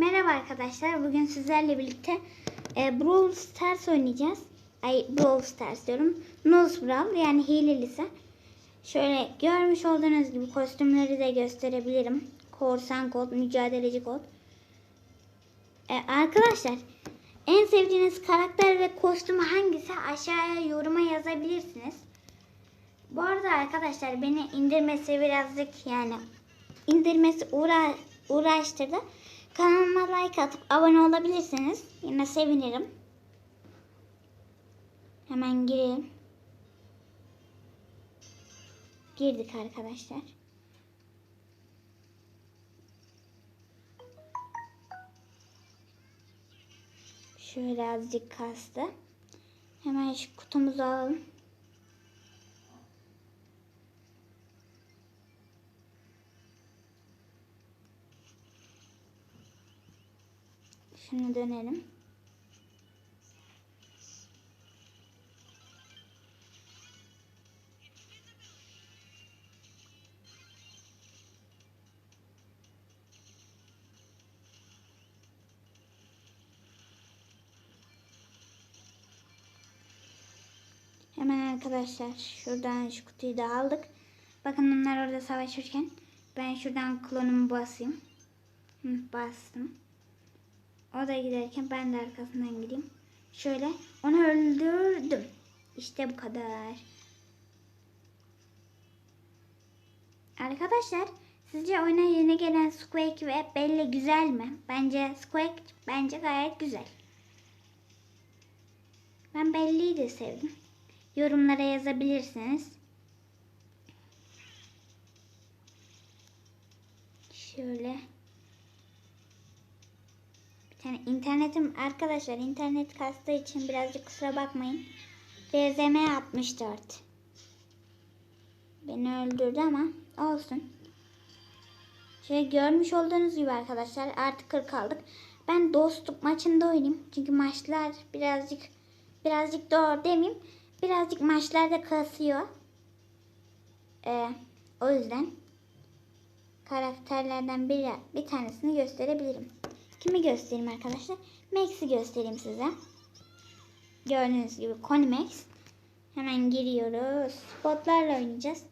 Merhaba arkadaşlar. Bugün sizlerle birlikte e, Brawl Stars oynayacağız. Ay Brawl Stars diyorum. Nose Brawl yani hilelisi. Şöyle görmüş olduğunuz gibi kostümleri de gösterebilirim. Korsan kod, mücadeleci kod. E, arkadaşlar en sevdiğiniz karakter ve kostümü hangisi aşağıya yoruma yazabilirsiniz. Bu arada arkadaşlar beni indirmesi birazcık yani indirmesi uğra uğraştırdı. Kanalıma like atıp abone olabilirsiniz. Yine sevinirim. Hemen girelim. Girdik arkadaşlar. Şöyle azıcık kastı. Hemen şu kutumuzu alalım. Şunu dönelim. Hemen arkadaşlar şuradan şu kutuyu da aldık. Bakın onlar orada savaşırken ben şuradan klonumu basayım. Hı, bastım. O da giderken ben de arkasından gideyim. Şöyle onu öldürdüm. İşte bu kadar. Arkadaşlar sizce oyuna yeni gelen Squeak ve Belle güzel mi? Bence Squeak bence gayet güzel. Ben Belle'yi de sevdim. Yorumlara yazabilirsiniz. Şöyle. Yani internetim arkadaşlar internet kastığı için birazcık kusura bakmayın. RZM 64. Beni öldürdü ama olsun. Şey görmüş olduğunuz gibi arkadaşlar artık 40 aldık. Ben dostluk maçında oynayayım. Çünkü maçlar birazcık birazcık doğru demeyeyim. Birazcık maçlarda kasıyor. Ee, o yüzden karakterlerden bir, bir tanesini gösterebilirim. Kimi göstereyim arkadaşlar? Max'i göstereyim size. Gördüğünüz gibi Connie Max. Hemen giriyoruz. Botlarla oynayacağız.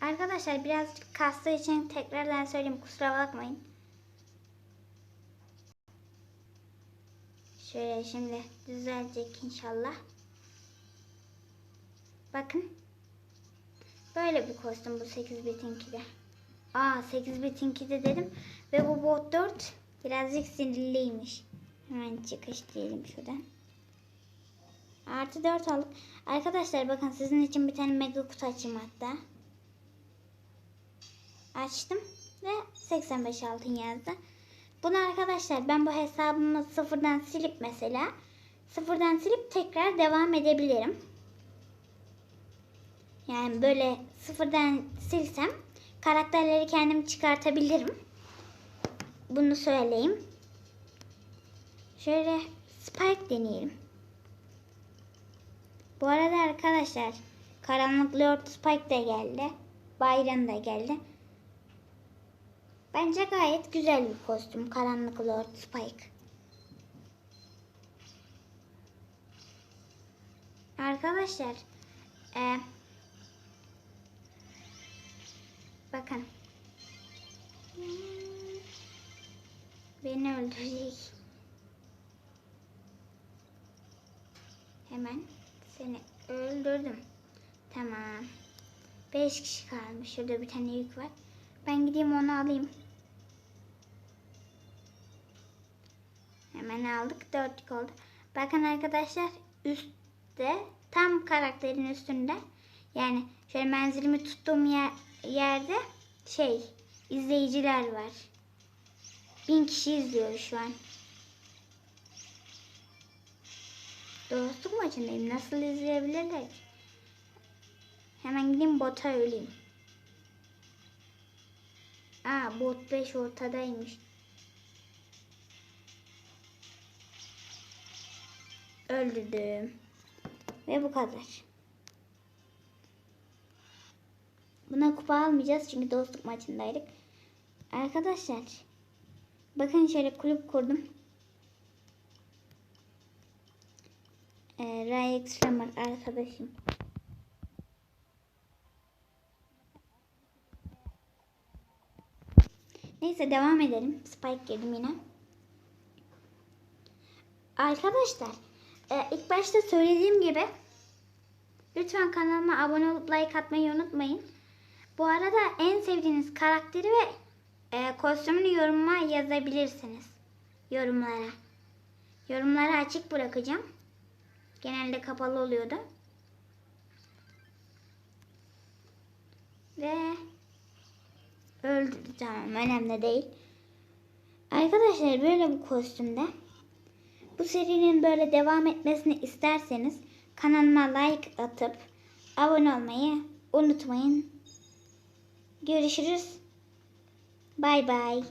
Arkadaşlar birazcık kastığı için tekrardan söyleyeyim kusura bakmayın. Şöyle şimdi düzelecek inşallah. Bakın. Böyle bir kostüm bu 8 bitinki de. Aa 8 bitinki de dedim. Ve bu bot 4 birazcık sinirliymiş. Hemen çıkış diyelim şuradan. Artı 4 aldık. Arkadaşlar bakın sizin için bir tane mega kutu açayım hatta. Açtım ve 85 altın yazdı. Bunu arkadaşlar ben bu hesabımı sıfırdan silip mesela sıfırdan silip tekrar devam edebilirim. Yani böyle sıfırdan silsem karakterleri kendim çıkartabilirim. Bunu söyleyeyim. Şöyle Spike deneyelim. Bu arada arkadaşlar Karanlık Lord Spike de geldi. Byron da geldi. Bence gayet güzel bir kostüm Karanlık Lord Spike. Arkadaşlar e, bakın beni öldürecek. Hemen seni öldürdüm. Tamam. 5 kişi kalmış. Şurada bir tane yük var. Ben gideyim onu alayım. Hemen aldık. Dörtlük oldu. Bakın arkadaşlar üstte tam karakterin üstünde yani şöyle menzilimi tuttuğum yer, yerde şey izleyiciler var. Bin kişi izliyor şu an. Dostluk maçındayım. Nasıl izleyebilirler? Hemen gideyim bota öleyim. Aa bot 5 ortadaymış. Öldürdüm. Ve bu kadar. Buna kupa almayacağız çünkü dostluk maçındaydık. Arkadaşlar bakın şöyle kulüp kurdum. Ee, Ray Extremer arkadaşım. Neyse devam edelim. Spike girdim yine. Arkadaşlar e, ilk başta söylediğim gibi lütfen kanalıma abone olup like atmayı unutmayın. Bu arada en sevdiğiniz karakteri ve e, kostümünü yoruma yazabilirsiniz. Yorumlara. Yorumları açık bırakacağım. Genelde kapalı oluyordu. Ve öldü tamam önemli değil. Arkadaşlar böyle bu kostümde bu serinin böyle devam etmesini isterseniz kanalıma like atıp abone olmayı unutmayın. Görüşürüz. Bay bay.